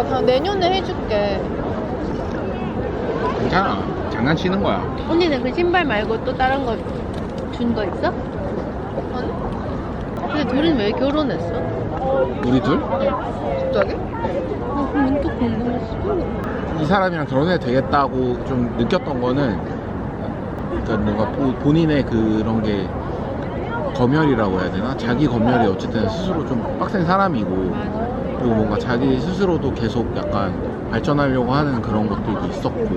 그러니까 그냥 내년에 해줄게. 괜찮아. 장난치는 거야. 언니는 그 신발 말고 또 다른 거 준 거 있어? 아니? 근데 둘은 왜 결혼했어? 우리 둘? 갑자기? 어, 문득 궁금했어. 이 사람이랑 결혼해도 되겠다고 좀 느꼈던 거는 그러니까 뭔가 보- 본인의 그런 게 검열이라고 해야 되나? 자기 검열이 어쨌든 스스로 좀 빡센 사람이고 그리고 뭔가 자기 스스로도 계속 약간 발전하려고 하는 그런 것들도 있었고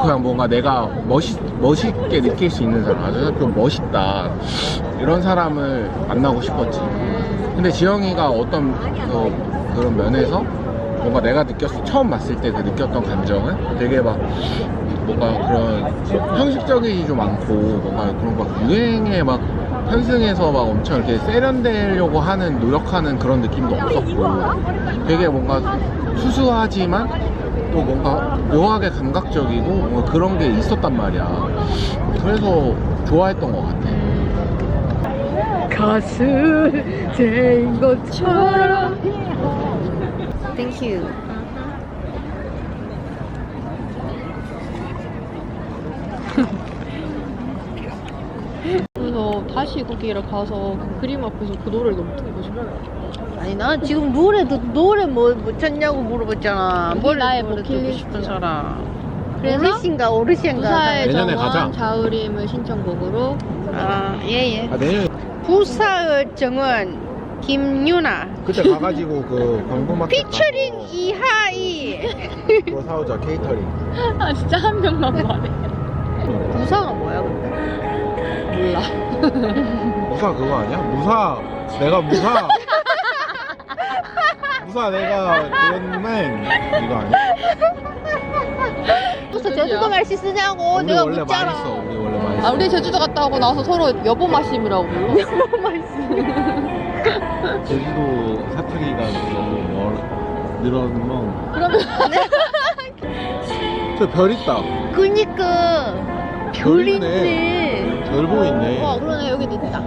그냥 뭔가 내가 멋있, 멋있게 느낄 수 있는 사람 아주 좀 멋있다 이런 사람을 만나고 싶었지. 근데 지영이가 어떤 그, 그런 면에서 뭔가 내가 느꼈을 처음 봤을 때 그 느꼈던 감정은 되게 막 뭔가 그런 형식적이지 좀 않고 뭔가 그런 막 유행에 막 현승해서 막 엄청 이렇게 세련되려고 하는 노력하는 그런 느낌도 없었고. 되게 뭔가 수수하지만 또 뭔가 묘하게 감각적이고 뭔가 그런 게 있었단 말이야. 그래서 좋아했던 것 같아. 가수 된 것처럼. 땡큐. 그래서 다시 거기를 가서 그 그림 앞에서 그 노래를 너무 듣고 싶어. 아니 나 지금 노래도 노래 뭐, 뭐 찾냐고 물어봤잖아. 뭘 나의 노래 버킷리스트. 듣고 싶은 사람. 그래서 오르신가 오르신가. 부사의 내년에 정원 가자. 자우림을 신청곡으로 아 예예. 아 내년에 부사의 정원 김유나 그때 가가지고 그 광고마켓 피처링 이하이. 그거 사오자 케이터링 아 진짜 한 명만 말해. 부사가 뭐야 근데? 몰라. 무사 그거 아니야? 무사 내가 무사 무사 내가 그랬는 이거 아니야? 부사 제주도 날씨 쓰냐고 우리 내가 원래 묻잖아. 많이 써 우리 원래 많이 써 아 우리 제주도 갔다 오고 나서 서로 여보 마심이라고 불러. 제주도 사투리가 너무 멀 늘어서 그러면 저별 있다 그니까 별별 있네. 있네. 별 보이네 와 그러네 여기도 있다.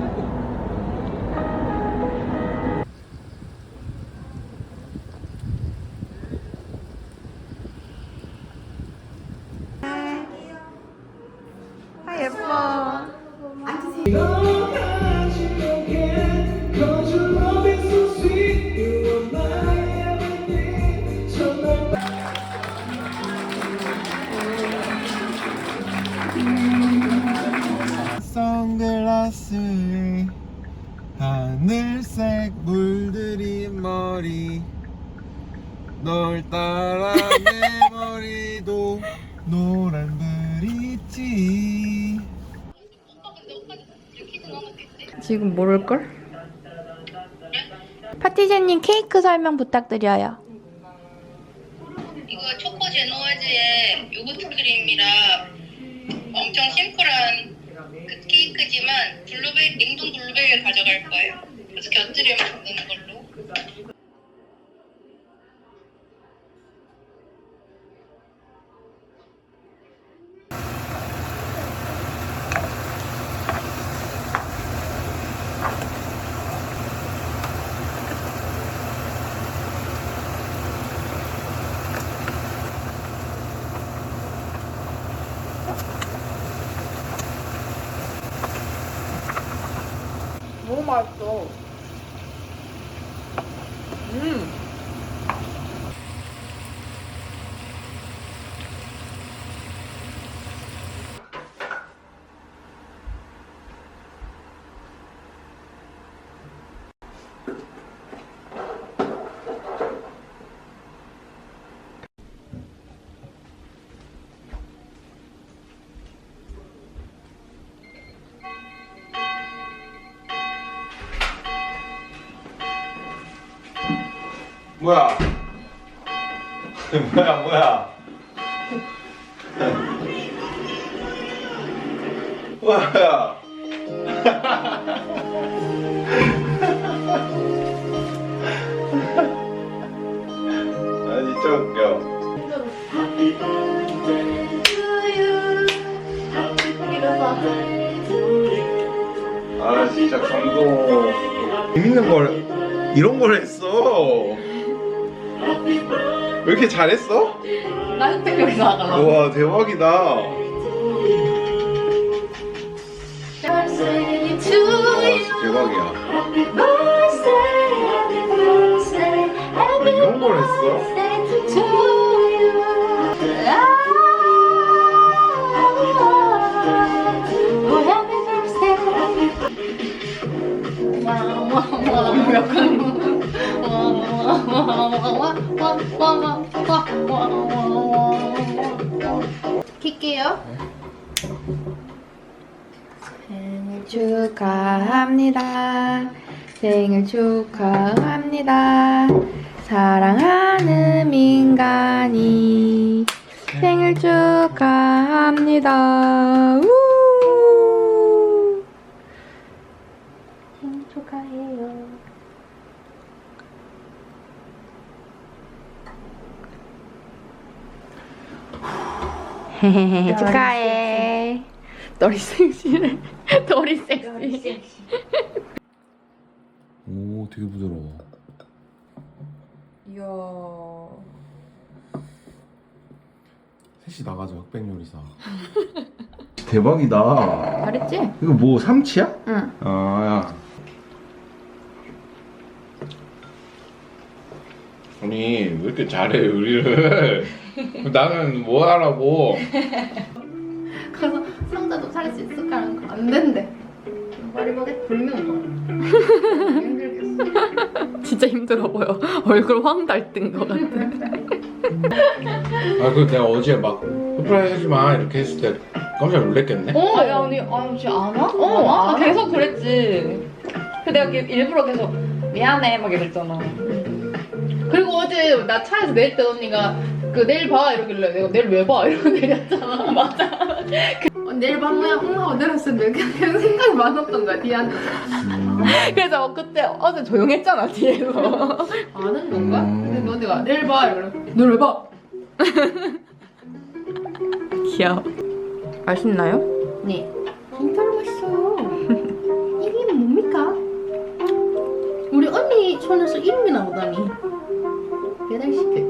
선글라스에 하늘색 물들인 머리 널 따라 내 머리도 노란 브릿지 지금 모를걸? 파티제님 케이크 설명 부탁드려요. 이거 초코 제노아즈의 요거트 크림이라 엄청 심플한 크지만 블루베리 냉동 블루베리를 가져갈 거예요. 그래서 곁들여 먹는 걸로. 맛있어. 음. 뭐야? 뭐야 뭐야? 뭐야? 아 진짜 웃겨. 아 진짜 감동. 재밌는 걸 이런 걸 했어 왜 이렇게 잘했어? 나 혜택 나가. 우와 대박이다. 와 진짜 대박이야. 아, 이런 걸 했어? 킬게요. 생일 축하합니다. 생일 축하합니다. 사랑하는 민간이 생일 축하합니다. 우! 생일 축하해요. 축하해. 너리 섹시해. 너리 섹시. 오 되게 부드러워. 이야. 셋이 나가자 흑백 요리사. 대박이다. 잘했지? 이거 뭐 삼치야? 응. 아. 아니 왜 이렇게 잘해 요리를? 나는 뭐 하라고? 그래서 상자도 살수 있을까? 안 된대. 빨리 보게 불면 힘들겠어. 진짜 힘들어 보여. 얼굴 황 달뜬 것 같아. 아그 내가 어제 막 서프라이즈 하지 마 이렇게 했을 때 깜짝 놀랐겠네. 어, 야, 언니, 아, 진짜 안 와? 어, 아, 계속 그랬지. 그 내가 이렇게 일부러 계속 미안해 막 이랬잖아. 그리고 어제 나 차에서 내릴 때 언니가 그 내일 봐 이러길래 내가 내일 왜 봐? 이러고 내렸잖아. 맞아. 어, 내일 밤에 홍하고 내렸었는데 그냥 생각이 많았던 거야 뒤한테. 음. 그래서 그때 어제 조용했잖아 뒤에서. 아는 건가? 음. 근데 언니가 내일 봐 이러길래 내일 왜 봐? 귀여워. 맛있나요? 네. 진짜로 맛있어. 이게 뭡니까? 우리 언니 손에서 이름이 나오다니. 배달시켰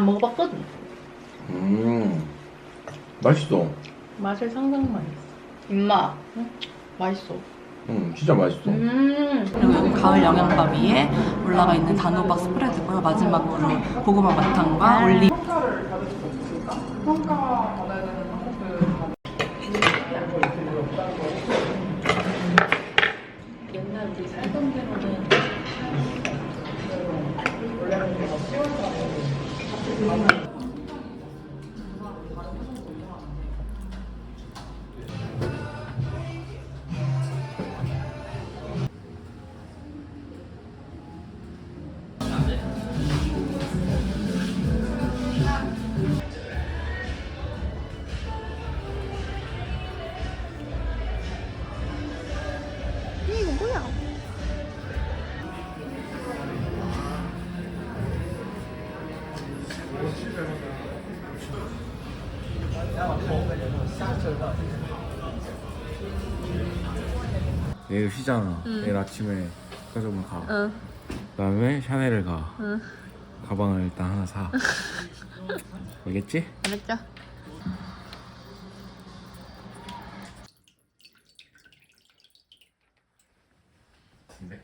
안 먹어봤거든. 음. 맛있어. 맛을 상상만 했어. 임마, 맛있어. 음 진짜 맛있어. 음. 그리고 여기 가을 영양밥 위에 올라가 있는 단호박 스프레드고요. 마지막으로 고구마 바탕과 올리 내일 쉬잖아. 내일 아침에 가족은 가. 그다음에 샤넬을 가. 가방을 일단 하나 사. 알겠지? 알았죠? 근데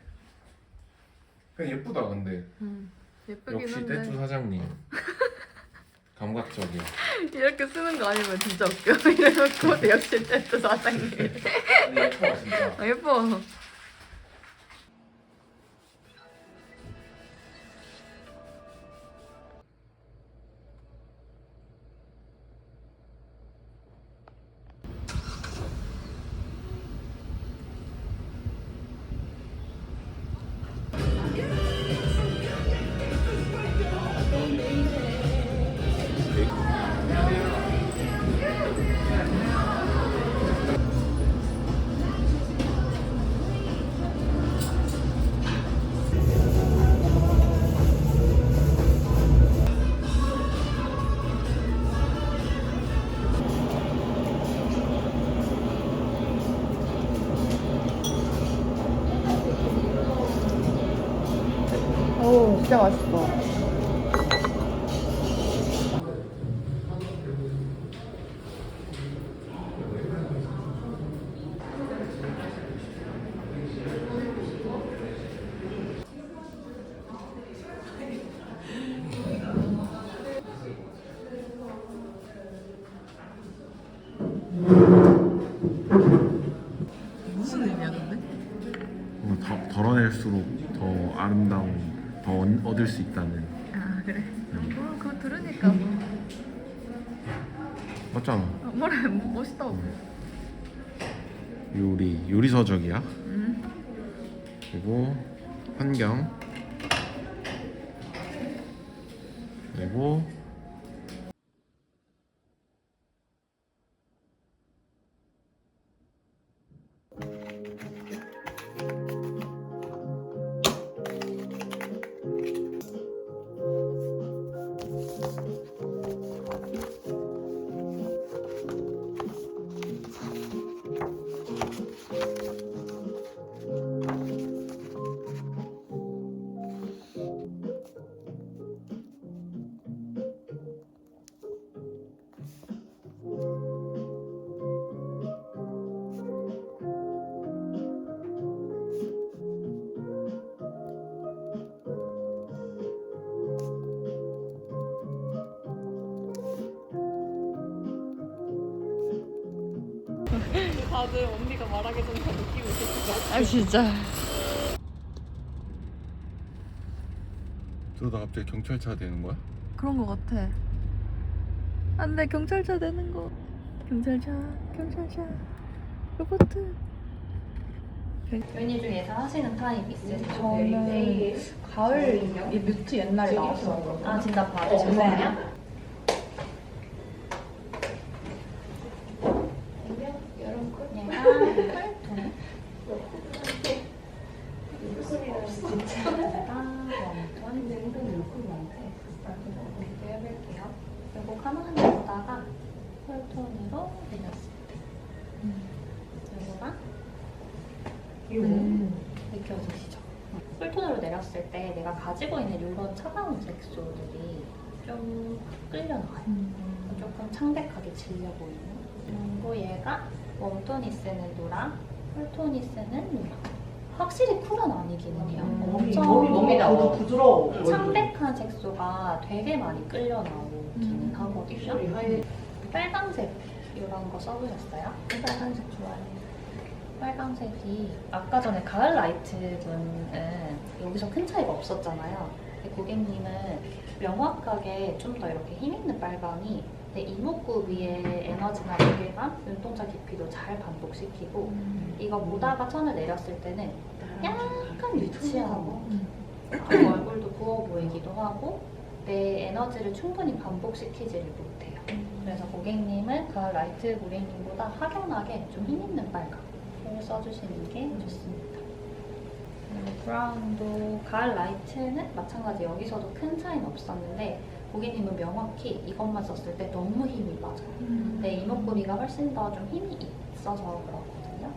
그냥 예쁘다 근데. 예쁘긴 역시 한데 떼뚜 사장님. 감각적이야. 이렇게 쓰는 거 아니면 진짜 웃겨. 이래놓고 역시 떼또 사장님. 예뻐 진짜. 아, 예뻐. 오, 진짜 맛있어. 무슨 의미였는데? 어, 더, 덜어낼수록 더 아름다운 더 얻- 얻을 수 있다는 아 그래? 어, 그거 들으니까 뭐 맞잖아 어, 뭐래 멋있다고 요리 서적이야 음. 그리고 환경 그리고 아 진짜 그러다 갑자기 경찰차 되는 거야? 그런 거 같아 안돼 경찰차 되는 거 경찰차 경찰차 로버트 연희 중에서 하시는 타입 있으세요? 저는 가을 이 뮤트 옛날에 나왔어. 아 진짜 받으셨어요? 얘가 컬톤 이렇게 해볼게요. 그리고 가만히 있다가 컬톤으로 내렸습니다. 요거랑 요거 느껴지시죠? 쿨톤으로 내렸을 때 내가 가지고 있는 이런 색소들이 좀 끌려 나와요. 조금 창백하게 질려 보이는. 그리고 얘가 웜토니스는 노랑, 쿨토니스는 노랑. 확실히 쿨은 아니기는 해요. 엄청 몸이 나와. 부드러워. 창백한 색소가 되게 많이 끌려 나오기는 하거든요. 빨강색 이런 거 써보셨어요? 빨강색 좋아해요. 빨강색이 아까 전에 가을 라이트 분은 여기서 큰 차이가 없었잖아요. 근데 고객님은 명확하게 좀 더 이렇게 힘있는 빨강이 내 이목구 위에 에너지나 무게감, 눈동자 깊이도 잘 반복시키고 이거 보다가 천을 내렸을 때는 약간 유치하고 그리고 얼굴도 부어 보이기도 하고 내 에너지를 충분히 반복시키지를 못해요. 그래서 고객님은 가을 라이트 고객님보다 확연하게 좀 힘있는 빨강을 써주시는 게 좋습니다. 그리고 브라운도 가을 라이트는 마찬가지 여기서도 큰 차이는 없었는데 고객님은 명확히 이것만 썼을 때 너무 힘이 빠져요. 내 이목구비가 훨씬 더 좀 힘이 있어서 그렇거든요.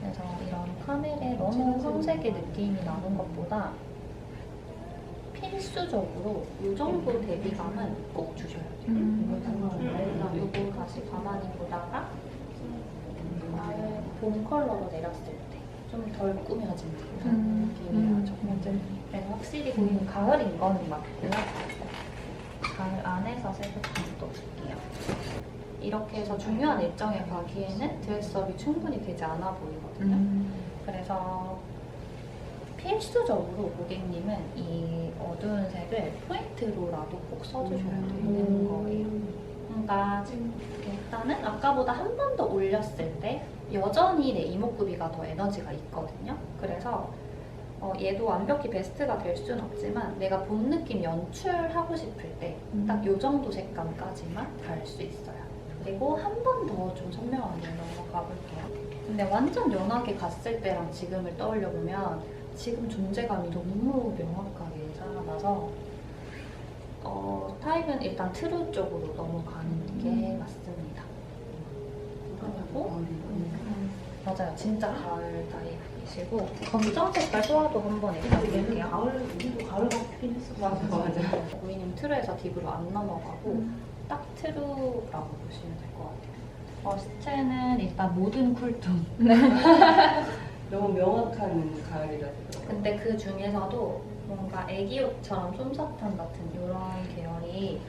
그래서 이런 카멜에 너무 황색의 느낌이 나는 것보다 필수적으로 이 정도 대비감은 꼭 주셔야 돼요. 그래서 이거 다시 가만히 보다가 아예 봄 컬러로 내렸을 때 좀 덜 꾸며진 듯한 느낌이라죠. 그래서 확실히 보이는 가을인 건 맞고요. 가을 안에서 좀더 줄게요. 이렇게 해서 중요한 일정에 가기에는 드레스업이 충분히 되지 않아 보이거든요. 그래서 필수적으로 고객님은 이 어두운 색을 포인트로라도 꼭 써주셔야 되는 거예요. 그러니까 일단은 아까보다 한 번 더 올렸을 때 여전히 내 이목구비가 더 에너지가 있거든요. 그래서 어, 얘도 완벽히 베스트가 될 수는 없지만 내가 본 느낌 연출하고 싶을 때 딱 이 정도 색감까지만 갈수 있어요. 그리고 한 번 더 좀 선명하게 넘어가 볼게요. 근데 완전 연하게 갔을 때랑 지금을 떠올려 보면 지금 존재감이 너무 명확하게 살아나서 어, 타입은 일단 트루 쪽으로 넘어가는 게 맞습니다. 그리고 음, 맞아요. 진짜 가을 타입이시고 검정 색깔 소화도 한번 드릴게요. 가을 가을 같긴 했어. 맞아 맞아. 고객님 트루에서 딥으로 안 넘어가고 딱 트루라고 보시면 될 것 같아요. 버스트는 일단 모든 쿨톤. 너무 명확한 가을이라서 근데 그 중에서도 뭔가 애기옷처럼 솜사탕 같은 이런 계열이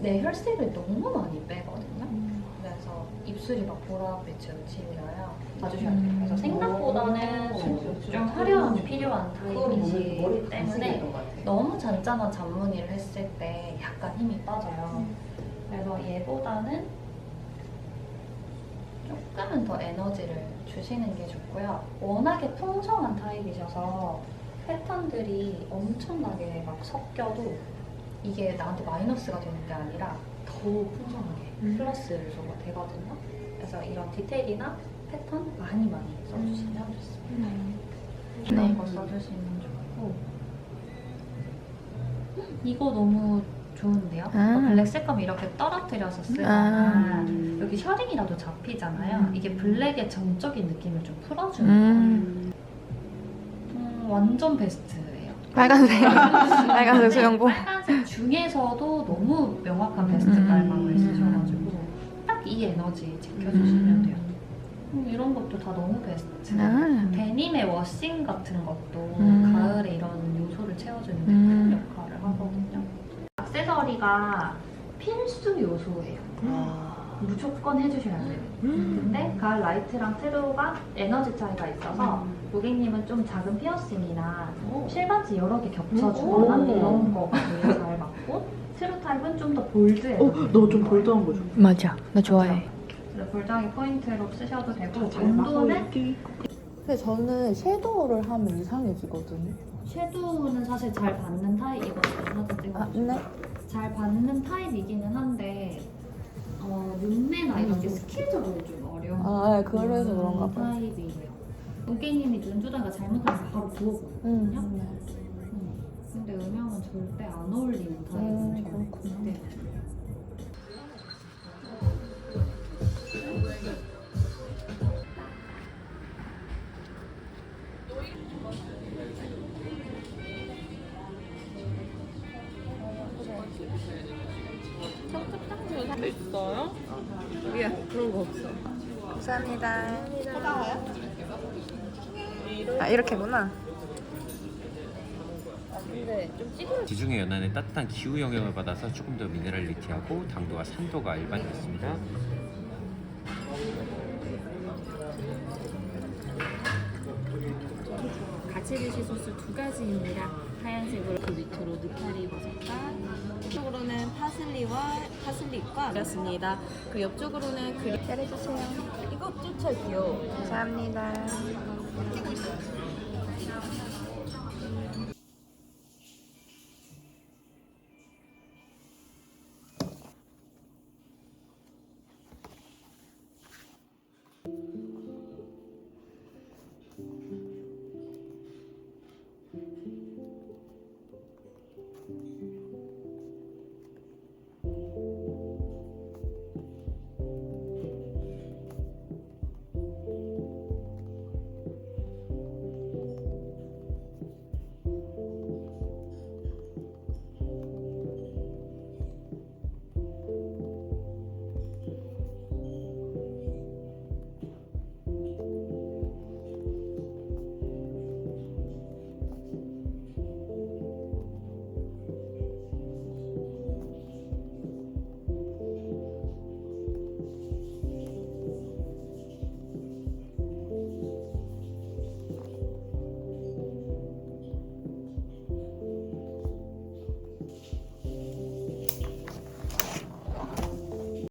내 혈색을 너무 많이 빼거든요. 그래서 입술이 막 보라빛으로 칠려요. 봐주셔야 돼요. 그래서 생각보다는 좀 화려함이 필요한 타입이기 때문에 너무 잔잔한 잔무늬를 했을 때 약간 힘이 빠져요. 그래서 얘보다는 조금은 더 에너지를 주시는 게 좋고요. 워낙에 풍성한 타입이셔서 패턴들이 엄청나게 막 섞여도 이게 나한테 마이너스가 되는 게 아니라 더 풍성하게 플러스 요소가 되거든요. 그래서 이런 디테일이나 패턴 많이 많이 써주시면 좋습니다. 이런 거 써주시면 좋고 음, 이거 너무 좋은데요? 아. 블랙 색감 이렇게 떨어뜨려서 쓰거나 여기 셔링이라도 잡히잖아요. 이게 블랙의 정적인 느낌을 좀 풀어주는 음. 거예요. 음, 완전 베스트예요. 빨간색. 빨간색 수영복. 빨간색 중에서도 너무 명확한 베스트 음. 깔망을 쓰셔가지고 딱 이 에너지 지켜주시면 돼요. 음, 이런 것도 다 너무 베스트. 아. 데님의 워싱 같은 것도 음. 가을에 이런 요소를 채워주는 데 음. 큰 역할을 하거든요. 액세서리가 필수 요소예요. 무조건 해주셔야 돼요. 근데 가을 라이트랑 트루가 에너지 차이가 있어서 고객님은 좀 작은 피어싱이나 실반지 여러 개 겹쳐주거나 오. 이런 거가 제일 잘 맞고 트루 타입은 좀 더 볼드 에너지. 어, 너 좀 볼드한 거 줘. 맞아. 나 좋아해. 그래서 볼드하게 포인트로 쓰셔도 되고 온도는 근데 저는 섀도우를 하면 이상해지거든요. 섀도우는 사실 잘 받는 타입이거든요. 아, 네. 잘 받는 타입이기는 한데 어, 눈매나 이런 게 스킬적으로 좀 어려운 아, 네, 그래서 그런가 봐요. 타입이에요. 고객님이 눈두덩이가 잘못하면 바로 부어보거든요. 음. 음. 근데 음영은 절대 안 어울리는 타입이죠. 음, 그렇구나. 네. 있어요? 예, 그런 거 없어. 감사합니다. 아, 이렇게구나. 지중해 연안의 따뜻한 기후 영향을 받아서 조금 더 미네랄리티하고 당도와 산도가 일반적입니다. 드실 소스 두 가지입니다. 하얀색으로 그 밑으로 느타리 버섯과 이쪽으로는 파슬리와 파슬리과 그렸습니다. 그 옆쪽으로는 그리 잘해주세요. 이거 쫓아 귀여워. 감사합니다.